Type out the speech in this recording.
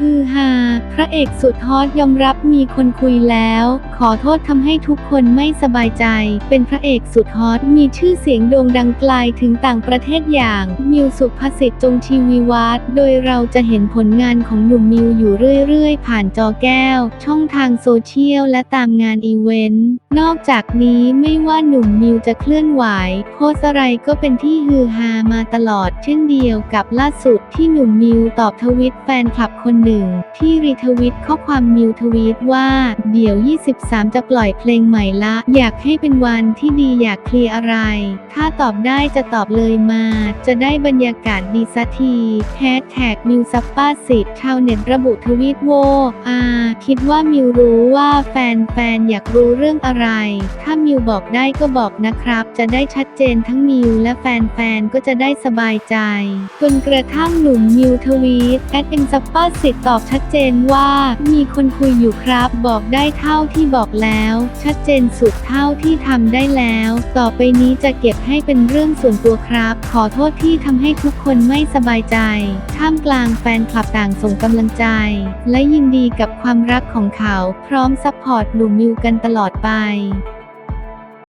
ฮือฮา พระเอกสุดฮอตยอมรับมีคนคุยแล้ว ขอโทษทำให้ทุกคนไม่สบายใจ เป็นพระเอกสุดฮอตมีชื่อเสียงโด่งดังไกลถึงต่างประเทศอย่าง มิวสุภสิทธิ์จงชีวีวัฒน์โดยเราจะเห็นผลงานของหนุ่มมิวอยู่เรื่อยๆ ผ่านจอแก้ว ช่องทางโซเชียลและตามงานอีเวนต์ นอกจากนี้ไม่ว่าหนุ่มมิวจะเคลื่อนไหวโพสอะไรก็เป็นที่ฮือฮามาตลอด เช่นเดียวกับล่าสุดที่หนุ่มมิวตอบทวิตแฟนคลับคนหนึ่งที่รีทวิตข้อความมิวทวีตว่า เดี๋ยว 23 จะปล่อยเพลงใหม่ละ อยากให้เป็นวันที่ดีอยากเคลียร์อะไร ถ้าตอบได้จะตอบเลยมา จะได้บรรยากาศดีสักทีแฮชแท็กมิวซัปป้าสิทธ์ชาวเน็ตระบุทวีตโวอาคิดว่ามิวรู้ว่าแฟนๆอยากรู้เรื่องอะไร ถ้ามิวบอกได้ก็บอกนะครับ จะได้ชัดเจนทั้งมิวและแฟนๆก็จะได้สบายใจ จนกระทั่งหนุ่มมิวทวีตแอดเอ็มซัปป้าสิทธิ์ตอบชัดเจนว่า มีคนคุยอยู่ครับ บอกได้เท่าที่บอกแล้ว ชัดเจนสุดเท่าที่ทำได้แล้ว ต่อไปนี้จะเก็บให้เป็นเรื่องส่วนตัวครับ ขอโทษที่ทำให้ทุกคนไม่สบายใจ ท่ามกลางแฟนคลับต่างส่งกำลังใจ และยินดีกับความรักของเขา พร้อมซัพพอร์ตหนุ่มมิวกันตลอดไป